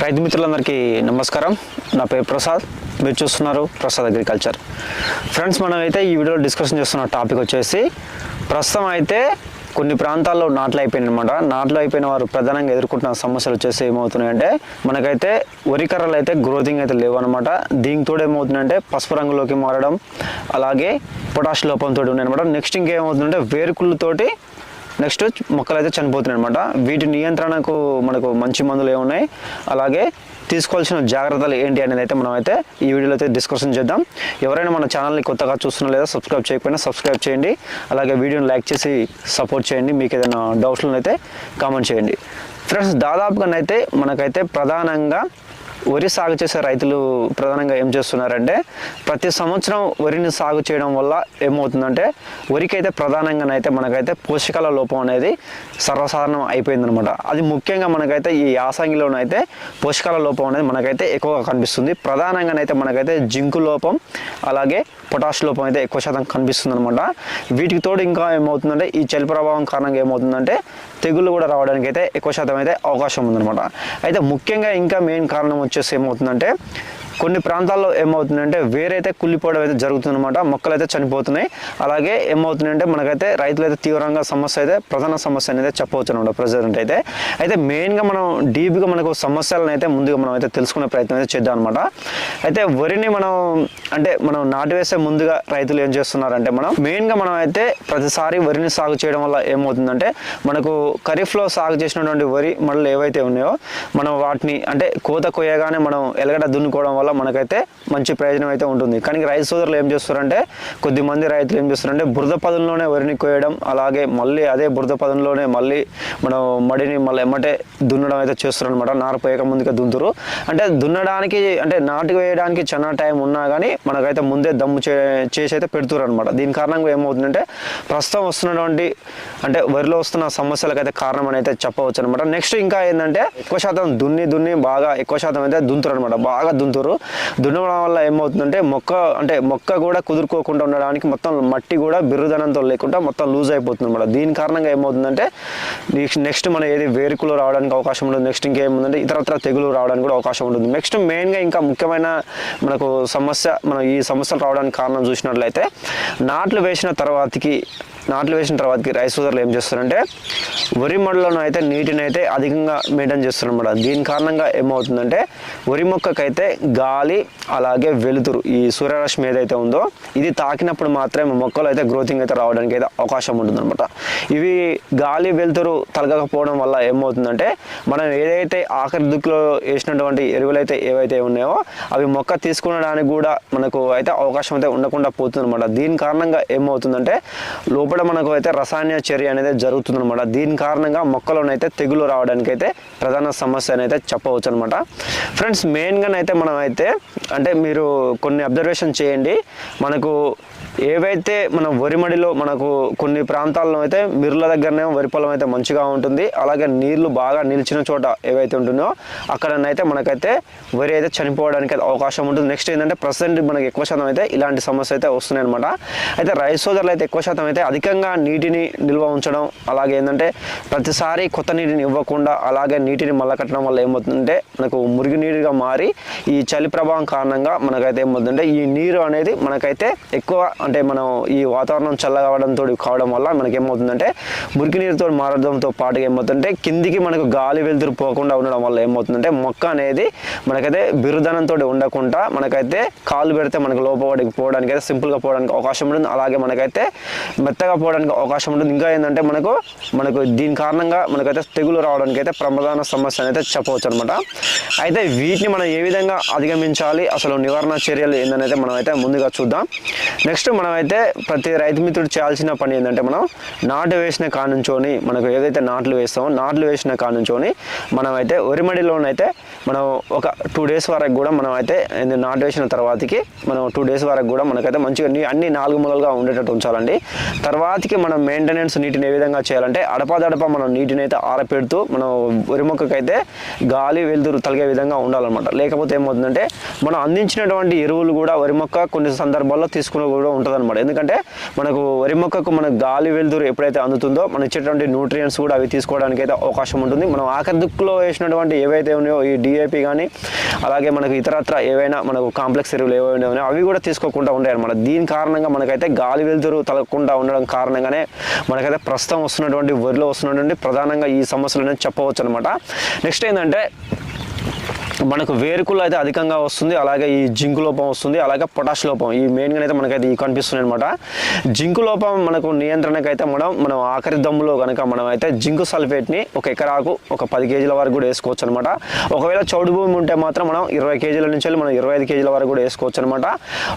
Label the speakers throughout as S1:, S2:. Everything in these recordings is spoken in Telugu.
S1: రైతు మిత్రులందరికీ నమస్కారం. నా పేరు ప్రసాద్. మీరు చూస్తున్నారు ప్రసాద్ అగ్రికల్చర్. ఫ్రెండ్స్ మనం అయితే ఈ వీడియోలో డిస్కషన్ చేస్తున్న టాపిక్ వచ్చేసి ప్రస్తుతం అయితే కొన్ని ప్రాంతాల్లో నాట్లు అయిపోయినాయి అనమాట నాట్లు అయిపోయిన వారు ప్రధానంగా ఎదుర్కొంటున్న సమస్యలు వచ్చేసి ఏమవుతున్నాయంటే మనకైతే వరి కర్రలు అయితే గ్రోతింగ్ అయితే లేవు అనమాట దీనితో ఏమవుతుందంటే పసుపు రంగులోకి మారడం అలాగే పొటాష్ లోపంతో ఉన్నాయన్నమాట. నెక్స్ట్ ఇంకేమవుతుందంటే వేరుకుళ్ళతోటి నెక్స్ట్ మొక్కలు అయితే చనిపోతున్నాయి అనమాట వీటి నియంత్రణకు మనకు మంచి మందులు ఏమున్నాయి అలాగే తీసుకోవాల్సిన జాగ్రత్తలు ఏంటి అనేది అయితే మనం అయితే ఈ వీడియోలో అయితే డిస్కషన్ చేద్దాం. ఎవరైనా మన ఛానల్ని కొత్తగా చూస్తున్నా లేదా సబ్స్క్రైబ్ చేయకపోయినా సబ్స్క్రైబ్ చేయండి. అలాగే వీడియోని లైక్ చేసి సపోర్ట్ చేయండి. మీకు ఏదైనా డౌట్స్లను అయితే కామెంట్ చేయండి. ఫ్రెండ్స్ దాదాపుగానైతే మనకైతే ప్రధానంగా వరి సాగు చేసే రైతులు ప్రధానంగా ఏం చేస్తున్నారంటే ప్రతి సంవత్సరం వరిని సాగు చేయడం వల్ల ఏమవుతుందంటే వరికి అయితే ప్రధానంగానైతే మనకైతే పోషకాల లోపం అనేది సర్వసాధారణం అయిపోయిందనమాట. అది ముఖ్యంగా మనకైతే ఈ యాసంగిలోనైతే పోషకాల లోపం అనేది మనకైతే ఎక్కువగా కనిపిస్తుంది. ప్రధానంగానైతే మనకైతే జింకు లోపం అలాగే పొటాష్ లోపం అయితే ఎక్కువ శాతం కనిపిస్తుంది అనమాట వీటికి తోడు ఇంకా ఏమవుతుందంటే ఈ చలి ప్రభావం కారణంగా ఏమవుతుందంటే తెగుళ్ళు కూడా రావడానికి అయితే ఎక్కువ శాతం అయితే అవకాశం ఉందన్నమాట. అయితే ముఖ్యంగా ఇంకా మెయిన్ కారణం వచ్చేసి ఏమవుతుందంటే కొన్ని ప్రాంతాల్లో ఏమవుతుందంటే వేరైతే కుళ్ళిపోవడం అయితే జరుగుతుందన్నమాట. మొక్కలు అయితే చనిపోతున్నాయి. అలాగే ఏమవుతుందంటే మనకైతే రైతులు అయితే తీవ్రంగా సమస్య అయితే ప్రధాన సమస్య అనేది చెప్పవచ్చు అనమాట ప్రజెంట్ అయితే. అయితే మెయిన్గా మనం డీప్గా మనకు సమస్యలను అయితే ముందుగా మనం అయితే తెలుసుకునే ప్రయత్నం అయితే చేద్దాం అనమాట అయితే వరిని మనం అంటే మనం నాటు వేసే ముందుగా రైతులు ఏం చేస్తున్నారంటే మనం మెయిన్గా మనం అయితే ప్రతిసారి వరిని సాగు చేయడం వల్ల ఏమవుతుందంటే మనకు ఖరీఫ్లో సాగు చేసినటువంటి వరి మళ్ళీ ఏవైతే ఉన్నాయో మనం వాటిని అంటే కోత కొయ్యగానే మనం ఎలగడ దున్నుకోవడం వల్ల మనకైతే మంచి ప్రయోజనం అయితే ఉంటుంది. కానీ రైతు సోదరులు ఏం చేస్తారంటే కొద్దిమంది రైతులు ఏం చేస్తారంటే బురద పదంలోనే వరిని కోయడం అలాగే మళ్ళీ అదే బురద పదంలోనే మళ్ళీ మనం మడిని మళ్ళీ ఎమ్మటే దున్నడం అయితే చేస్తారనమాట నారు పోయక ముందుగా దున్నుతారు. అంటే దున్నడానికి అంటే నాటు వేయడానికి చాలా టైం ఉన్నా కానీ మనకైతే ముందే దమ్ము చే చేసి అయితే పెడుతున్నారు అనమాట దీని కారణంగా ఏమవుతుందంటే ప్రస్తుతం వస్తున్నటువంటి అంటే వరిలో వస్తున్న సమస్యలకైతే కారణం అని అయితే చెప్పవచ్చు అనమాట నెక్స్ట్ ఇంకా ఏంటంటే ఎక్కువ శాతం దున్ని దున్ని బాగా ఎక్కువ శాతం అయితే దుంతురు అనమాట బాగా దున్నడం వల్ల ఏమవుతుందంటే మొక్క అంటే మొక్క కూడా కుదురుకోకుండా ఉండడానికి మొత్తం మట్టి కూడా బిరుదనంతో లేకుండా మొత్తం లూజ్ అయిపోతుంది అనమాట దీని కారణంగా ఏమవుతుందంటే నెక్స్ట్ మన ఏది వేరుకులు రావడానికి అవకాశం ఉంటుంది నెక్స్ట్ ఇంకేముందంటే ఇతరత్ర తెగులు రావడానికి కూడా అవకాశం ఉంటుంది. నెక్స్ట్ మెయిన్గా ఇంకా ముఖ్యమైన మనకు సమస్య మనం ఈ సమస్యలు రావడానికి కారణం చూసినట్లయితే నాట్లు వేసిన తర్వాతకి నాట్లు వేసిన తర్వాతకి రైస్ సోదరులు ఏం చేస్తారంటే వరి మడలను అయితే నీటిని అయితే అధికంగా మెయింటైన్ చేస్తారన్నమాట. దీని కారణంగా ఏమవుతుందంటే వరి మొక్కకైతే గాలి అలాగే వెలుతురు ఈ సూర్యరశ్మి ఏదైతే ఉందో ఇది తాకినప్పుడు మాత్రమే మొక్కలు అయితే గ్రోతింగ్ అయితే రావడానికి అయితే అవకాశం ఉంటుందన్నమాట. ఇవి గాలి వెలుతురు తలగకపోవడం వల్ల ఏమవుతుందంటే మనం ఏదైతే ఆఖరి దుక్కులో వేసినటువంటి ఎరువులు అయితే ఏవైతే ఉన్నాయో అవి మొక్క తీసుకునడానికి కూడా మనకు అయితే అవకాశం అయితే ఉండకుండా పోతుందన్నమాట. దీని కారణంగా ఏమవుతుందంటే లోపల మనకు అయితే రసాయన చర్య అనేది జరుగుతుందనమాట దీని కారణంగా మొక్కలోనైతే తెగులు రావడానికి అయితే ప్రధాన సమస్య అనేది చెప్పవచ్చు అనమాట ఫ్రెండ్స్ మెయిన్గా అయితే మనం అయితే అంటే మీరు కొన్ని అబ్జర్వేషన్ చేయండి. మనకు ఏవైతే మన వరిమడిలో మనకు కొన్ని ప్రాంతాల్లో అయితే మిర్ల దగ్గరనే వరి పొలం అయితే మంచిగా ఉంటుంది అలాగే నీళ్ళు బాగా నిలిచిన చోట ఏవైతే ఉంటుందో అక్కడనైతే మనకైతే వరి అయితే చనిపోవడానికి అయితే అవకాశం ఉంటుంది. నెక్స్ట్ ఏంటంటే ప్రజెంట్ మనకి ఎక్కువ శాతం అయితే ఇలాంటి సమస్య అయితే వస్తున్నాయి అనమాట అయితే రైస్ సోదరులు అయితే ఎక్కువ శాతం అయితే అధికంగా నీటిని నిల్వ ఉంచడం అలాగే ఏంటంటే ప్రతిసారి కొత్త నీటిని ఇవ్వకుండా అలాగే నీటిని మళ్ళా కట్టడం వల్ల ఏమవుతుందంటే మనకు మురిగి నీరుగా మారి ఈ చలి ప్రభావం కారణంగా మనకైతే ఏమవుతుందంటే ఈ నీరు అనేది మనకైతే ఎక్కువ అంటే మనం ఈ వాతావరణం చల్లగా అవడంతో కావడం వల్ల మనకి ఏమవుతుందంటే మురికి నీరుతో మారడంతో పాటుగా ఏమవుతుందంటే కిందికి మనకు గాలి వెలుతురు పోకుండా ఉండడం వల్ల ఏమవుతుందంటే మొక్క అనేది మనకైతే బిరుదనంతో ఉండకుండా మనకైతే కాలు పెడితే మనకు లోపడికి పోవడానికి అయితే సింపుల్గా పోవడానికి అవకాశం ఉంటుంది. అలాగే మనకైతే మెత్తగా పోవడానికి అవకాశం ఉంటుంది. ఇంకా ఏంటంటే మనకు మనకు దీని కారణంగా మనకైతే తెగులు రావడానికి అయితే ప్రమాదాన సమస్య అనేది చెప్పవచ్చు అనమాట అయితే వీటిని మనం ఏ విధంగా అధిగమించాలి? అసలు నివారణ చర్యలు ఏందనైతే మనం అయితే ముందుగా చూద్దాం. నెక్స్ట్ మనమైతే ప్రతి రైతు మిత్రుడు చేయాల్సిన పని ఏంటంటే మనం నాటు వేసిన కానుంచోని మనకు ఏదైతే నాట్లు వేస్తామో నాట్లు వేసిన కానుంచోని మనమైతే వరిమడిలోనైతే మనం ఒక టూ డేస్ వరకు కూడా మనం అయితే నాటు వేసిన తర్వాతకి మనం టూ డేస్ వరకు కూడా మనకైతే మంచిగా అన్ని నాలుగు మూలలుగా ఉండేటట్టు ఉంచాలండి. తర్వాతకి మనం మెయింటెనెన్స్ నీటిని ఏ విధంగా చేయాలంటే అడపాదడప మనం నీటిని అయితే ఆరపెడుతూ మనం వరి మొక్కకైతే గాలి వెలుతురు తలిగే విధంగా ఉండాలన్నమాట. లేకపోతే ఏమవుతుందంటే మనం అందించినటువంటి ఎరువులు కూడా వరి మొక్క కొన్ని సందర్భాల్లో తీసుకుని కూడా ఉంటుంది అనమాట ఎందుకంటే మనకు వరి మొక్కకు మన గాలి వెలుతురు ఎప్పుడైతే అందుతుందో మనం ఇచ్చేటువంటి న్యూట్రియంట్స్ కూడా అవి తీసుకోవడానికి అయితే అవకాశం ఉంటుంది. మనం ఆఖరి దుక్కులో వేసినటువంటి ఏవైతే ఉన్నాయో ఈ డిఏపి కానీ అలాగే మనకు ఇతరత్ర ఏవైనా మనకు కాంప్లెక్స్ ఎరువులు ఏవైనా ఉన్నాయో అవి కూడా తీసుకోకుండా ఉంటాయి అనమాట దీని కారణంగా మనకైతే గాలి వెలుతురు తలగకుండా ఉండడం కారణంగానే మనకైతే ప్రస్తుతం వస్తున్నటువంటి వరిలో వస్తున్నటువంటి ప్రధానంగా ఈ సమస్యలు అనేది చెప్పవచ్చు అనమాట నెక్స్ట్ ఏంటంటే మనకు వేరుకులు అయితే అధికంగా వస్తుంది. అలాగే ఈ జింకు లోపం వస్తుంది. అలాగే పొటాష్ లోపం. ఈ మెయిన్గా అయితే మనకైతే ఈ కనిపిస్తుంది అనమాట జింకు లోపం మనకు నియంత్రణకు అయితే మనం మనం ఆఖరి దమ్ములో కనుక మనం అయితే జింకు సల్ఫేట్ని ఒక ఎకరాకు ఒక పది కేజీల వరకు కూడా వేసుకోవచ్చు అనమాట ఒకవేళ చౌడు భూమి ఉంటే మాత్రం మనం ఇరవై కేజీల నుంచి వెళ్ళి మనం ఇరవై ఐదు కేజీల వరకు కూడా వేసుకోవచ్చు అనమాట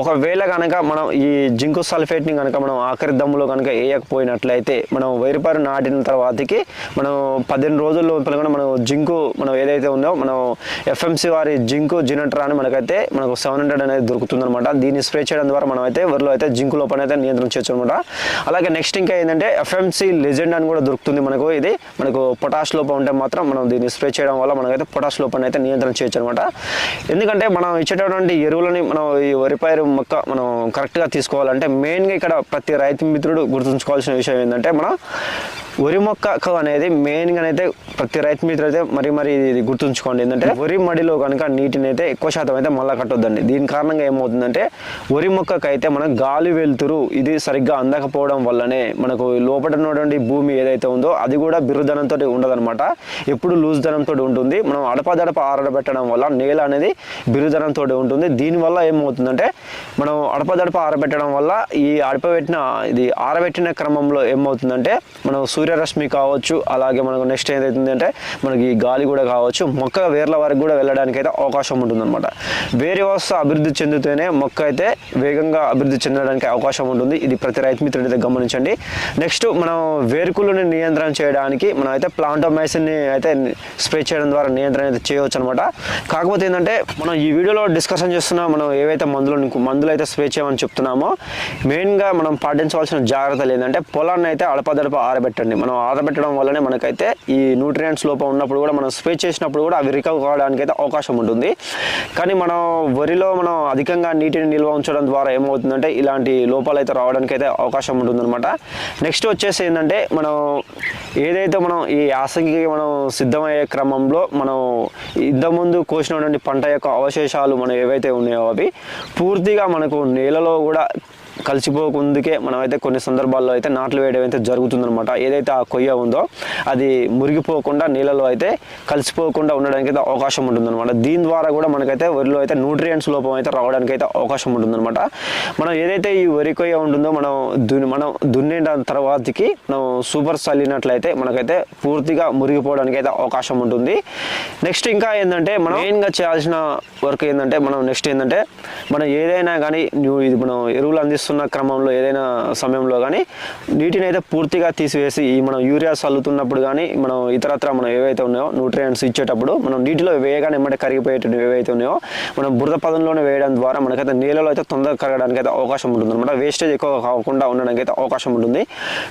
S1: ఒకవేళ కనుక మనం ఈ జింకు సల్ఫేట్ని కనుక మనం ఆఖరి దమ్ములో కనుక వేయకపోయినట్లయితే మనం వైరుపారు నాటిన తర్వాతకి మనం పదిహేను రోజుల లోపల కూడా మనం జింకు మనం ఏదైతే ఉందో మనం ఎఫ్ ఎఫ్ఎంసి వారి జింకు జినట్రా అని మనకైతే మనకు సెవెన్ హండ్రెడ్ అనేది దొరుకుతుంది అనమాట దీన్ని స్ప్రే చేయడం ద్వారా మనం అయితే వరిలో అయితే జింకు లోపల అయితే నియంత్రణ చేయొచ్చు అనమాట అలాగే నెక్స్ట్ ఇంకా ఏంటంటే ఎఫ్ఎంసీ లెజెండ్ అని కూడా దొరుకుతుంది మనకు. ఇది మనకు పొటాష్ లోపం ఉంటే మాత్రం మనం దీన్ని స్ప్రే చేయడం వల్ల మనకైతే పొటాష్ లోపం అయితే నియంత్రణ చేయొచ్చు అనమాట ఎందుకంటే మనం ఇచ్చేటటువంటి ఎరువులని మనం ఈ వరి పైరు మొక్క మనం కరెక్ట్గా తీసుకోవాలంటే మెయిన్గా ఇక్కడ ప్రతి రైతు మిత్రుడు గుర్తుంచుకోవాల్సిన విషయం ఏంటంటే మనం వరి మొక్క అనేది మెయిన్గా అయితే ప్రతి రైతు మిత్రుడు అయితే మరి మరి ఇది గుర్తుంచుకోండి. ఏంటంటే వరి మడిలో కనుక నీటిని అయితే ఎక్కువ శాతం అయితే మళ్ళా కట్టొద్దండి. దీని కారణంగా ఏమవుతుందంటే వరి మొక్కకు అయితే మన గాలి వెలుతురు ఇది సరిగ్గా అందకపోవడం వల్లనే మనకు లోపల ఉన్నటువంటి భూమి ఏదైతే ఉందో అది కూడా బిరుదనంతో ఉండదన్నమాట. ఎప్పుడు లూజ్ ధనంతో ఉంటుంది. మనం అడపదడప ఆరబెట్టడం వల్ల నేల అనేది బిరుదనంతో ఉంటుంది. దీనివల్ల ఏమవుతుందంటే మనం అడపదడప ఆరబెట్టడం వల్ల ఈ అడపబెట్టిన ఇది ఆరబెట్టిన క్రమంలో ఏమవుతుందంటే మనం సూర్యరశ్మి కావచ్చు అలాగే మనకు నెక్స్ట్ ఏదైతుంది అంటే మనకి ఈ గాలి కూడా కావచ్చు మొక్క వేర్ల వరకు కూడా వెళ్ళడానికి అయితే అవకాశం ఉంటుందన్నమాట. వేరే వ్యవస్థ అభివృద్ధి చెందితేనే మొక్క అయితే వేగంగా అభివృద్ధి చెందడానికి అవకాశం ఉంటుంది. ఇది ప్రతి రైతు మిత్రుడు అయితే గమనించండి. నెక్స్ట్ మనం వేరుకులను నియంత్రణ చేయడానికి మనం అయితే ప్లాంటోమైసిన్ని అయితే స్ప్రే చేయడం ద్వారా నియంత్రణ అయితే చేయవచ్చు అనమాట కాకపోతే ఏంటంటే మనం ఈ వీడియోలో డిస్కషన్ చేస్తున్న మనం ఏవైతే మందులు మందులు అయితే స్ప్రే చేయమని చెప్తున్నామో మెయిన్గా మనం పాటించవలసిన జాగ్రత్తలు ఏంటంటే పొలాన్ని అయితే అడపదడప ఆరబెట్టండి. మనం ఆరబెట్టడం వల్లనే మనకైతే ఈ న్యూట్రియంట్స్ లోపం ఉన్నప్పుడు కూడా మనం స్ప్రే చేసినప్పుడు కూడా అవి రికవర్ కావడానికి అయితే అవకాశం ఉంటుంది. కానీ మనం వరిలో మనం అధికంగా నీటిని నిల్వ ఉంచడం ద్వారా ఏమవుతుందంటే ఇలాంటి లోపాలు అయితే రావడానికి అయితే అవకాశం ఉంటుందన్నమాట. నెక్స్ట్ వచ్చేసి ఏంటంటే మనం ఏదైతే మనం ఈ యాసంగికి మనం సిద్ధమయ్యే క్రమంలో మనం ఇంతకుముందు కోసినటువంటి పంట యొక్క అవశేషాలు మనం ఏవైతే ఉన్నాయో అవి పూర్తిగా మనకు నేలలో కూడా కలిసిపోకుందుకే మనమైతే అయితే కొన్ని సందర్భాల్లో అయితే నాట్లు వేయడం అయితే జరుగుతుందన్నమాట. ఏదైతే ఆ కొయ్య ఉందో అది మురిగిపోకుండా నీళ్ళలో అయితే కలిసిపోకుండా ఉండడానికి అయితే అవకాశం ఉంటుందన్నమాట. దీని ద్వారా కూడా మనకైతే వరిలో అయితే న్యూట్రియంట్స్ లోపం అయితే రావడానికి అయితే అవకాశం ఉంటుందన్నమాట. మనం ఏదైతే ఈ వరి కొయ్య ఉంటుందో మనం దున్ని మనం దున్నిన తర్వాతకి మనం సూపర్ చల్లినట్లయితే మనకైతే పూర్తిగా మురిగిపోవడానికి అయితే అవకాశం ఉంటుంది. నెక్స్ట్ ఇంకా ఏంటంటే మనం మెయిన్గా చేయాల్సిన వర్క్ ఏంటంటే మనం నెక్స్ట్ ఏంటంటే మనం ఏదైనా కానీ న్యూ ఇది మనం ఎరువులు అందిస్తున్న క్రమంలో ఏదైనా సమయంలో కానీ నీటిని అయితే పూర్తిగా తీసివేసి ఈ మనం యూరియా చల్లుతున్నప్పుడు కానీ మనం ఇతరత్ర మనం ఏవైతే ఉన్నాయో న్యూట్రియంట్స్ ఇచ్చేటప్పుడు మనం నీటిలో వేయగానే ఏమంటే కరిగిపోయేటవి ఏవైతే ఉన్నాయో మనం బురద పదంలోనే వేయడం ద్వారా మనకైతే నీళ్ళలో అయితే తొందరగా కరగడానికి అయితే అవకాశం ఉంటుంది అనమాట వేస్టేజ్ ఎక్కువ కాకుండా ఉండడానికి అయితే అవకాశం ఉంటుంది.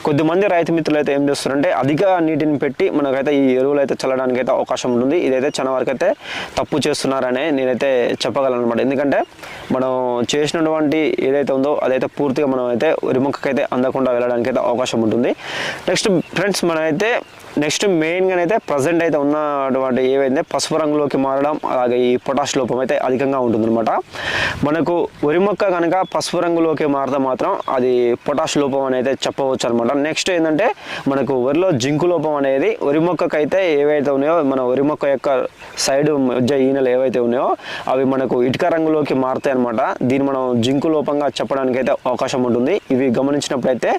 S1: కొద్దిమంది రైతు మిత్రులు అయితే ఏం చేస్తారంటే అధిక నీటిని పెట్టి మనకైతే ఈ ఎరువులు అయితే చల్లడానికి అయితే అవకాశం ఉంటుంది. ఇదైతే చాలా వరకు అయితే తప్పు చేస్తున్నారనే నేనైతే చెప్పగలను అనమాట ఎందుకంటే మనం చేసినటువంటి ఏదైతే ఉందో అదైతే పూర్తిగా మనం అయితే వరి మొక్కకైతే అందకుండా వెళ్ళడానికి అయితే అవకాశం ఉంటుంది. నెక్స్ట్ ఫ్రెండ్స్ మనమైతే నెక్స్ట్ మెయిన్గా అయితే ప్రజెంట్ అయితే ఉన్నటువంటి ఏవైతే పసుపు రంగులోకి మారడం అలాగే ఈ పొటాష్ లోపం అయితే అధికంగా ఉంటుందన్నమాట. మనకు వరి మొక్క కనుక పసుపు రంగులోకి మారితే మాత్రం అది పొటాష్ లోపం అనేది చెప్పవచ్చు అనమాట నెక్స్ట్ ఏంటంటే మనకు వరిలో జింకు లోపం అనేది వరి మొక్కకైతే ఏవైతే ఉన్నాయో మన వరి మొక్క యొక్క సైడ్ మధ్య ఈనెలు ఏవైతే ఉన్నాయో అవి మనకు ఇటుక రంగులోకి మారుతాయి అనమాట దీన్ని మనం జింకు లోపంగా చెప్పడానికి అయితే అవకాశం ఉంటుంది. ఇవి గమనించినప్పుడైతే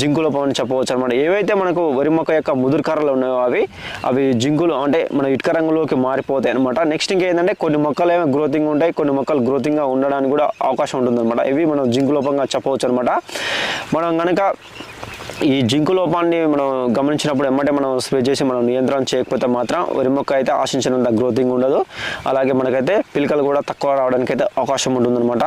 S1: జింకు లోపం అని చెప్పవచ్చు అనమాట. ఏవైతే మనకు వరి మొక్క యొక్క ముదురు కర్రలు ఉన్నాయో అవి అవి జింకులు అంటే మన ఇటుక రంగులోకి మారిపోతాయి అనమాట నెక్స్ట్ ఇంకేంటంటే కొన్ని మొక్కలు ఏమో గ్రోతింగ్ ఉంటాయి కొన్ని మొక్కలు గ్రోతింగ్గా ఉండడానికి కూడా అవకాశం ఉంటుంది అనమాట ఇవి మనం జింకు లోపంగా చెప్పవచ్చు అనమాట. మనం కనుక ఈ జింకు లోపాన్ని మనం గమనించినప్పుడు ఎమ్మటే మనం స్ప్రే చేసి మనం నియంత్రణ చేయకపోతే మాత్రం వరి మొక్క అయితే ఆశించినంత గ్రోతింగ్ ఉండదు. అలాగే మనకైతే పిలకలు కూడా తక్కువ రావడానికి అయితే అవకాశం ఉంటుందన్నమాట.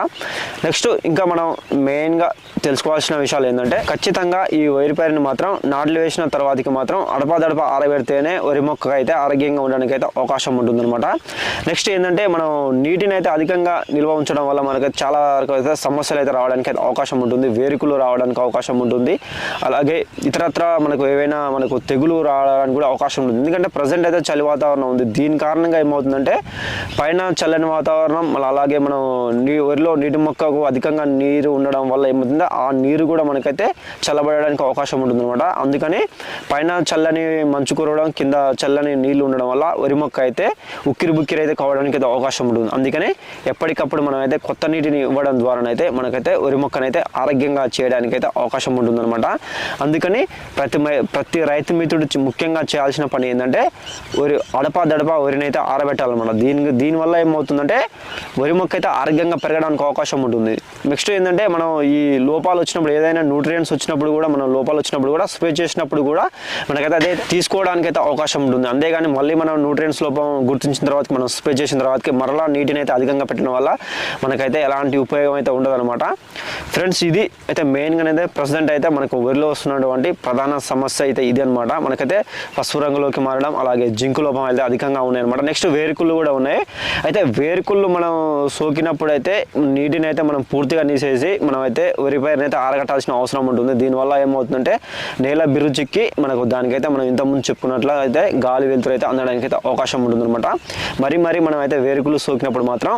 S1: నెక్స్ట్ ఇంకా మనం మెయిన్గా తెలుసుకోవాల్సిన విషయాలు ఏంటంటే ఖచ్చితంగా ఈ వరి పైరుని మాత్రం నాట్లు వేసిన తర్వాతకి మాత్రం అడపాదడప ఆరబెడితేనే వరి మొక్క అయితే ఆరోగ్యంగా ఉండడానికి అయితే అవకాశం ఉంటుందన్నమాట. నెక్స్ట్ ఏంటంటే మనం నీటిని అయితే అధికంగా నిల్వ ఉంచడం వల్ల మనకైతే చాలా వరకు అయితే సమస్యలు అయితే రావడానికి అయితే అవకాశం ఉంటుంది. వేరుకులు రావడానికి అవకాశం ఉంటుంది. అలాగే ఇతరత్ర మనకు ఏవైనా మనకు తెగులు రావడానికి కూడా అవకాశం ఉంటుంది. ఎందుకంటే ప్రజెంట్ అయితే చలి వాతావరణం ఉంది. దీని కారణంగా ఏమవుతుందంటే పైన చల్లని వాతావరణం మళ్ళీ అలాగే మనం నీ వరిలో నీటి మొక్కకు అధికంగా నీరు ఉండడం వల్ల ఏమవుతుందో ఆ నీరు కూడా మనకైతే చల్లబడడానికి అవకాశం ఉంటుంది అనమాట అందుకని పైన చల్లని మంచు కురవడం కింద చల్లని నీళ్ళు ఉండడం వల్ల వరి మొక్క అయితే ఉక్కిరి బుక్కిరి అయితే కావడానికి అయితే అవకాశం ఉంటుంది. అందుకని ఎప్పటికప్పుడు మనం అయితే కొత్త నీటిని ఇవ్వడం ద్వారానైతే మనకైతే వరి మొక్కనైతే ఆరోగ్యంగా చేయడానికి అయితే అవకాశం ఉంటుందన్నమాట. అందుకని ప్రతి ప్రతి రైతు మిత్రుడు ముఖ్యంగా చేయాల్సిన పని ఏంటంటే వరి అడపా దడపా వరినైతే అయితే ఆరబెట్టాలన్నమాట దీని దీనివల్ల ఏమవుతుందంటే వరి మొక్క అయితే ఆరోగ్యంగా పెరగడానికి అవకాశం ఉంటుంది. నెక్స్ట్ ఏంటంటే మనం ఈ లోపాలు వచ్చినప్పుడు ఏదైనా న్యూట్రియంట్స్ వచ్చినప్పుడు కూడా మనం లోపాలు వచ్చినప్పుడు కూడా స్ప్రే చేసినప్పుడు కూడా మనకైతే అదే తీసుకోవడానికి అయితే అవకాశం ఉంటుంది. అంతేగాని మళ్ళీ మనం న్యూట్రియంట్స్ లోపం గుర్తించిన తర్వాత మనం స్ప్రే చేసిన తర్వాత మరలా నీటిని అయితే అధికంగా పెట్టడం వల్ల మనకైతే ఎలాంటి ఉపయోగం అయితే ఉండదన్నమాట. ఫ్రెండ్స్ ఇది అయితే మెయిన్గా అయితే ప్రజెంట్ అయితే మనకు వరిలో వస్తున్నటువంటి ప్రధాన సమస్య అయితే ఇది అనమాట మనకైతే పసుపు రంగులోకి మారడం అలాగే జింకు లోపం అయితే అధికంగా ఉన్నాయి అనమాట నెక్స్ట్ వేరుకుళ్ళు కూడా ఉన్నాయి. అయితే వేరుకుళ్ళు మనం సోకినప్పుడు అయితే నీటిని అయితే మనం పూర్తిగా నీసేసి మనం అయితే వరి పైరుని అయితే ఆరగట్టాల్సిన అవసరం ఉంటుంది. దీనివల్ల ఏమవుతుందంటే నేల బిరుచిక్కి మనకు దానికైతే మనం ఇంతకుముందు చెప్పుకున్నట్లు అయితే గాలి వెలుతురు అయితే అందడానికి అయితే అవకాశం ఉంటుంది అనమాట మరి మరి మనం అయితే వేరుకులు సోకినప్పుడు మాత్రం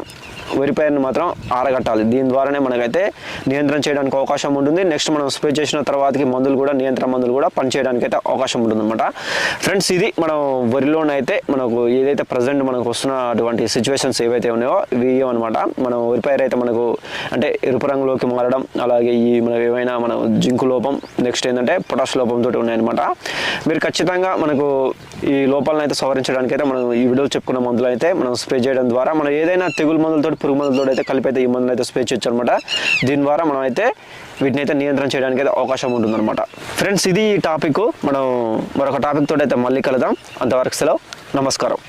S1: వరి పైరుని మాత్రం ఆరగట్టాలి. దీని ద్వారానే మనకైతే నియంత్రణ చేయడానికి అవకాశం ఉంటుంది. నెక్స్ట్ మనం స్ప్రే చేసిన తర్వాతకి మందులు కూడా నియంత్రణ మందులు కూడా పనిచేయడానికి అయితే అవకాశం ఉంటుంది అనమాట ఫ్రెండ్స్ ఇది మనం వరిలోనైతే మనకు ఏదైతే ప్రజెంట్ మనకు వస్తున్నటువంటి సిచ్యువేషన్స్ ఏవైతే ఉన్నాయో ఇవి అనమాట మనం వరి పైరు అయితే మనకు అంటే ఎరుపు రంగులోకి మారడం అలాగే ఈ మనం ఏమైనా మనం జింకు లోపం నెక్స్ట్ ఏంటంటే పొటాష్ లోపంతో ఉన్నాయన్నమాట. మీరు ఖచ్చితంగా మనకు ఈ లోపాలను అయితే సవరించడానికి అయితే మనం ఈ వీడియో చెప్పుకున్న మందులు అయితే మనం స్ప్రే చేయడం ద్వారా మనం ఏదైనా తెగులు మందులతో పురుగు మందులతో అయితే కలిపి అయితే ఈ మందులు అయితే స్ప్రే చేయొచ్చు అనమాట దీని ద్వారా మనం అయితే వీటిని అయితే నియంత్రణ చేయడానికి అయితే అవకాశం ఉంటుందన్నమాట. ఫ్రెండ్స్ ఇది టాపిక్ మనం మరొక టాపిక్ తోటి అయితే మళ్ళీ కలుద్దాం. అంతవరకు సెలవు. నమస్కారం.